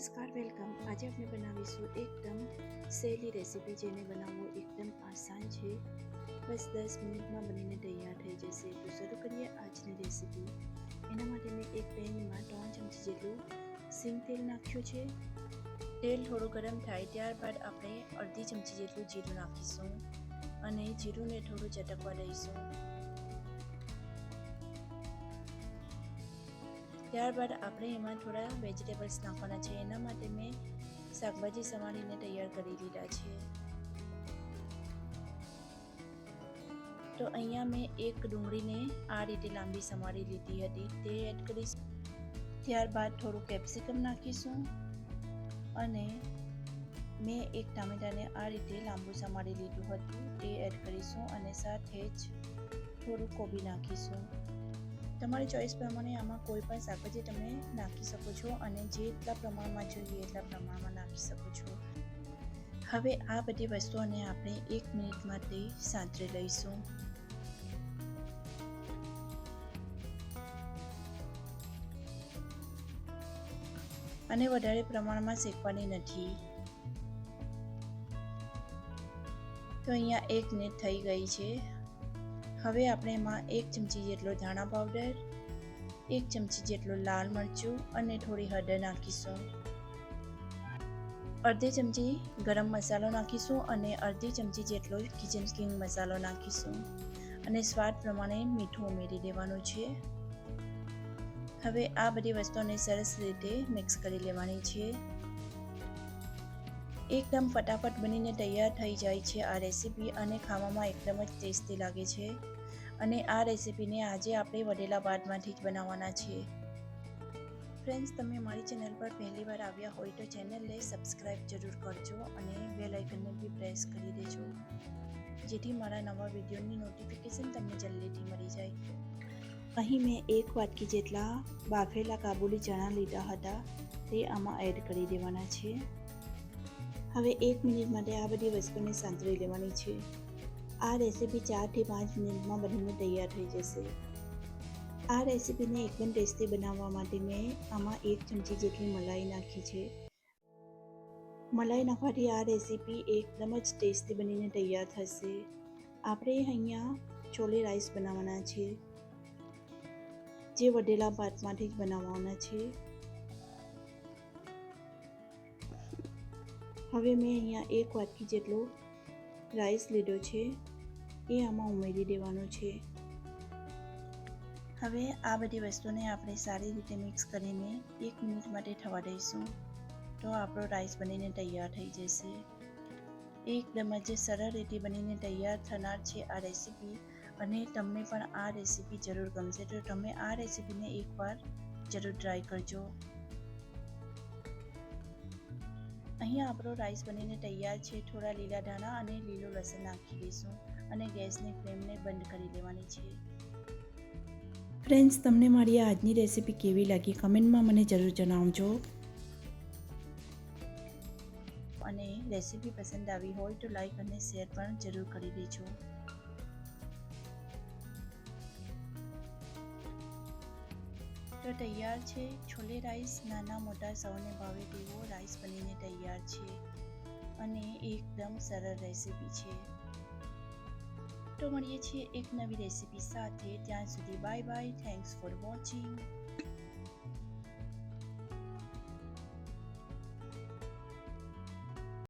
નમસ્કાર, વેલકમ. આજે આપણે બનાવીશું એકદમ સહેલી રેસીપી જેને બનાવવું એકદમ આસાન છે. બસ દસ મિનિટમાં બનીને તૈયાર થઈ જશે. તો શરૂ કરીએ આજની રેસીપી. એના માટે મેં એક પેનમાં ત્રણ ચમચી જેટલું સિંગ તેલ નાખ્યું છે. તેલ થોડું ગરમ થાય ત્યારબાદ આપણે અડધી ચમચી જેટલું જીરું નાખીશું અને જીરુંને થોડું ચટકવા દઈશું. ત્યારબાદ આપણે એમાં થોડા વેજીટેબલ્સ નાખવાના છે. એના માટે મેં શાકભાજી સમારીને તૈયાર કરી લીધા છે. તો અહીંયા મેં એક ડુંગળીને આ રીતે લાંબી સમારી લીધી હતી. તે એડ કરીશ. ત્યારબાદ થોડું કેપ્સિકમ નાખીશું અને મેં એક ટામેટાને આ રીતે લાંબુ સમારી લીધું હતું. તે એડ કરીશું અને સાથે જ થોડું કોબી નાખીશું. તમારી ચોઈસ પ્રમાણે આમાં કોઈ પણ શાકભાજી તમે નાખી શકો છો અને જેટલા પ્રમાણમાં જોઈએ એટલા પ્રમાણમાં નાખી શકો છો. હવે આ બધી વસ્તુઓને આપણે એક મિનિટ માટે સાંતરી લઈશું. અને વધારે પ્રમાણમાં શેકવાની નથી. તો અહીંયા એક મિનિટ થઈ ગઈ છે. હવે આપણે એમાં એક ચમચી જેટલો ધાણા પાવડર, એક ચમચી જેટલો લાલ મરચું અને થોડી હળદર નાખીશું. અડધી ચમચી ગરમ મસાલો નાખીશું અને અડધી ચમચી જેટલો કિચન કિંગ મસાલો નાખીશું. અને સ્વાદ પ્રમાણે મીઠું ઉમેરી દેવાનું છે. હવે આ બધી વસ્તુઓને સરસ રીતે મિક્સ કરી લેવાની છે. એકદમ ફટાફટ બનીને તૈયાર થઈ જાય છે આ રેસીપી અને ખાવામાં એકદમ જ ટેસ્ટી લાગે છે. અને આ રેસીપીને આજે આપણે વડેલા ભાતમાંથી જ બનાવવાના છીએ. ફ્રેન્ડ્સ, તમે મારી ચેનલ પર પહેલી વાર આવ્યા હોય તો ચેનલને સબસ્ક્રાઈબ જરૂર કરજો અને બેલ આઇકનને બી પ્રેસ કરી દેજો. જેથી મારા નવા વિડીયોની નોટિફિકેશન તમને જલ્દીથી મળી જાય. અહીં મેં એક વાટકી જેટલા બાફેલા કાબુલી ચણા લીધા હતા. તે આમાં એડ કરી દેવાના છે. હવે એક મિનિટ માટે આ બધી વસ્તુને સાંતળી લેવાની છે. આ રેસીપી ચારથી પાંચ મિનિટમાં બનીને તૈયાર થઈ જશે. આ રેસીપીને એકદમ ટેસ્ટી બનાવવા માટે મેં આમાં એક ચમચી જેટલી મલાઈ નાખી છે. મલાઈ નાખવાથી આ રેસીપી એકદમ જ ટેસ્ટી બનીને તૈયાર થશે. આપણે અહીંયા છોલે રાઈસ બનાવવાના છે. જે વડેલા ભાતમાંથી જ બનાવવાના છે. હવે મેં અહીંયા એક વાટકી જેટલો રાઈસ લીધો છે. એ આમાં ઉમેરી દેવાનો છે. હવે આ બધી વસ્તુને આપણે સારી રીતે મિક્સ કરીને એક મિનિટ માટે થવા દઈશું. તો આપણો રાઈસ બનીને તૈયાર થઈ જશે. એકદમ જ સરળ રીતે બનીને તૈયાર થનાર છે આ રેસીપી અને તમને પણ આ રેસીપી જરૂર ગમશે. તો તમે આ રેસીપીને એકવાર જરૂર ટ્રાય કરજો. અહીંયા આપણો રાઈસ બનીને તૈયાર છે. થોડા લીલા ધાણા અને લીલું લસણ નાખી દઈશું અને ગેસની ફ્લેમને બંધ કરી દેવાની છે. ફ્રેન્ડ્સ તમને મારી આજની રેસીપી કેવી લાગી કમેન્ટમાં મને જરૂર જણાવજો. અને રેસીપી પસંદ આવી હોય તો લાઈક અને શેર પણ જરૂર કરી દેજો. તો તૈયાર છે. છોલે રાઈસ નાના મોટા સૌને ભાવે તેવો રાઈસ બનીને તૈયાર છે અને એકદમ સરળ રેસીપી છે. તો મળીએ છીએ એક નવી રેસીપી સાથે. ત્યાં સુધી bye bye thanks for watching